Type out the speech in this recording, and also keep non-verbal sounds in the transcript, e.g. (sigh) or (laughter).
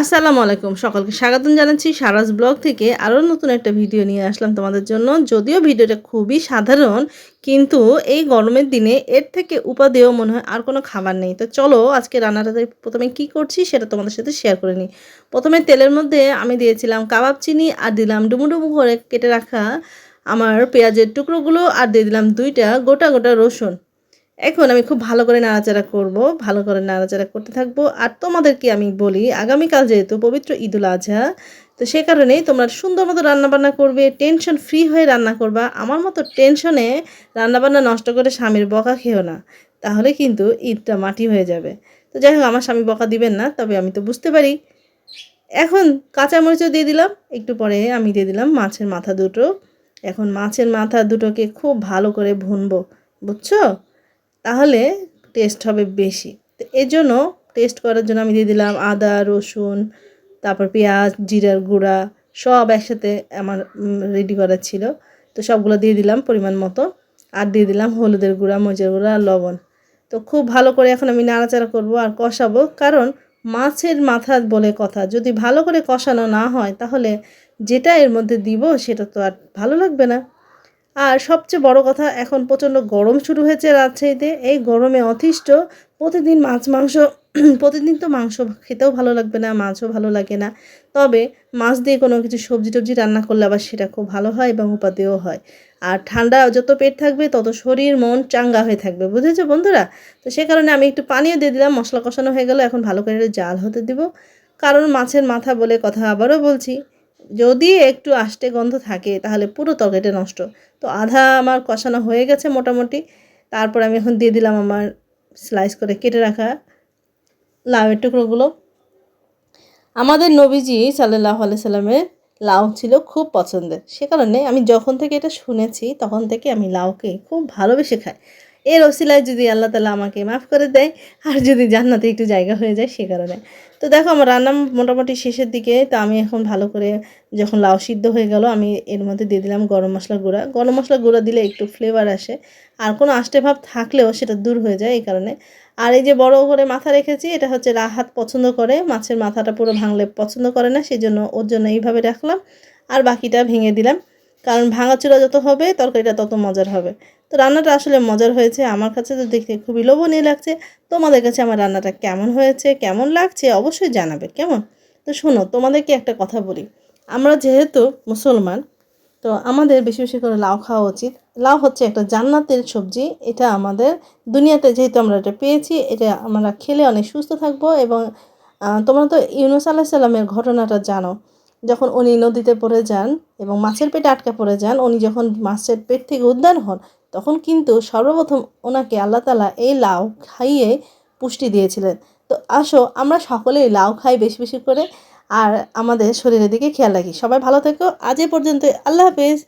আসসালামু আলাইকুম। সকলকে স্বাগতম জানাচ্ছি সারাজ ব্লগ থেকে আরও নতুন একটা ভিডিও নিয়ে আসলাম তোমাদের জন্য। যদিও ভিডিওটা খুবই সাধারণ, কিন্তু এই গরমের দিনে এর থেকে উপাদেয় মনে হয় আর কোনো খাবার নেই। তো চলো আজকে রান্নাটা প্রথমে কি করছি সেটা তোমাদের সাথে শেয়ার করে নিই। প্রথমে তেলের মধ্যে আমি দিয়েছিলাম কাবাব চিনি আর দিলাম ডুমুডুমু করে কেটে রাখা আমার পেঁয়াজের টুকরোগুলো আর দিয়ে দিলাম দুইটা গোটা গোটা রসুন। এখন আমি খুব ভালো করে নাড়াচাড়া করব, ভালো করে নাড়াচাড়া করতে থাকব। আর তোমাদেরকে আমি বলি, আগামীকাল যেহেতু পবিত্র ঈদুল আজহা তো সে কারণেই তোমরা সুন্দর মতো রান্নাবান্না করবে টেনশন ফ্রি হয়ে রান্না করবা। আমার মতো টেনশনে রান্নাবান্না নষ্ট করে স্বামীর বকা খেও না, তাহলে কিন্তু ঈদটা মাটি হয়ে যাবে। তো যাই হোক, আমার স্বামী বকা দিবেন না, তবে আমি তো বুঝতে পারি। এখন কাঁচামরিচও দিয়ে দিলাম, একটু পরে আমি দিয়ে দিলাম মাছের মাথা দুটো। এখন মাছের মাথা দুটোকে খুব ভালো করে ভুনবো, বুঝছ? তাহলে টেস্ট হবে বেশি। তো এর জন্য টেস্ট করার জন্য আমি দিয়ে দিলাম আদা, রসুন, তারপর পেঁয়াজ, জিরার গুঁড়া, সব একসাথে আমার রেডি করা ছিল। তো সবগুলো দিয়ে দিলাম পরিমাণ মতো। আর দিয়ে দিলাম হলুদের গুঁড়া, মরিচের গুঁড়া আর লবণ। তো খুব ভালো করে এখন আমি নাড়াচাড়া করব আর কষাবো। কারণ মাছের মাথা বলে কথা, যদি ভালো করে কষানো না হয় তাহলে যেটা এর মধ্যে দিব সেটা তো আর ভালো লাগবে না। আর সবচেয়ে বড় কথা, এখন প্রচণ্ড গরম শুরু হয়েছে রাজশাহীতে। এই গরমে অতিষ্ঠ। প্রতিদিন মাছ, মাংস, (clears throat) প্রতিদিন তো মাংস খেতেও ভালো লাগবে না, মাছও ভালো লাগে না। তবে মাছ দিয়ে কোনো কিছু সবজি টবজি রান্না করলে আবার সেটা খুব ভালো হয় এবং উপাদেয় হয়। আর ঠান্ডা যত পেট থাকবে, তত শরীর, মন চাঙ্গা হয়ে থাকবে। বুঝেছ বন্ধুরা? তো সে কারণে আমি একটু পানিও দিয়ে দিলাম, মশলা কষানো হয়ে গেল। এখন ভালো করে জাল হতে দিব। কারণ মাছের মাথা বলে কথা আবারও বলছি। যদি একটু আষ্টে গন্ধ থাকে, তাহলে পুরো তরকারিটা নষ্ট। তো আধা আমার কষানো হয়ে গেছে মোটামুটি। তারপর আমি এখন দিয়ে দিলাম আমার স্লাইস করে কেটে রাখা লাউয়ের টুকরোগুলো। আমাদের নবীজি সাল্লাহ সাল্লামের লাউ ছিল খুব পছন্দের। সে কারণে আমি যখন থেকে এটা শুনেছি, তখন থেকে আমি লাউকে খুব ভালোবেসে খাই। এর ওসিলায় যদি আল্লাহ তালা আমাকে মাফ করে দেয়, আর যদি জান্নাতে একটু জায়গা হয়ে যায় সে কারণে। তো দেখো, আমার রান্না মোটামুটি শেষের দিকে, তো আমি এখন ভালো করে যখন লাউ সিদ্ধ হয়ে গেল, আমি এর মধ্যে দিয়ে দিলাম গরম মশলা গুঁড়া। গরম মশলা গুঁড়া দিলে একটু ফ্লেভার আসে, আর কোনো আষ্টে ভাব থাকলেও সেটা দূর হয়ে যায় এই কারণে। আর এই যে বড় করে মাথা রেখেছি, এটা হচ্ছে রাহাত পছন্দ করে, মাছের মাথাটা পুরো ভাঙলে পছন্দ করে না সেই জন্য ওর জন্য এইভাবে রাখলাম, আর বাকিটা ভেঙে দিলাম। কারণ ভাঙাচুরা যত হবে, তরকারিটা তত মজার হবে। তো রান্নাটা আসলে মজার হয়েছে। আমার কাছে তো দেখতে খুবই লোভনীয় লাগছে। তোমাদের কাছে আমার রান্নাটা কেমন হয়েছে, কেমন লাগছে, অবশ্যই জানাবে, কেমন? তো শোনো, তোমাদেরকে একটা কথা বলি। আমরা যেহেতু মুসলমান, তো আমাদের বেশি বেশি করে লাউ খাওয়া উচিত। লাউ হচ্ছে একটা জান্নাতের সবজি। এটা আমাদের দুনিয়াতে যেহেতু আমরা এটা পেয়েছি, এটা আমরা খেলে অনেক সুস্থ থাকব এবং তোমরা তো ইউনুস আল্লাহ সাল্লামের ঘটনাটা জানো। যখন উনি নদীতে পড়ে যান এবং মাছের পেটে আটকা পড়ে যান, উনি যখন মাছের পেট থেকে উদ্ধার হন, তখন কিন্তু সর্বপ্রথম ওনাকে আল্লাহ তালা এই লাউ খাইয়ে পুষ্টি দিয়েছিলেন। তো আসো, আমরা সকলেই লাউ খাই বেশি বেশি করে, আর আমাদের শরীরের দিকে খেয়াল রাখি। সবাই ভালো থেকো, আজ এ পর্যন্ত আল্লাহ হাফেজ।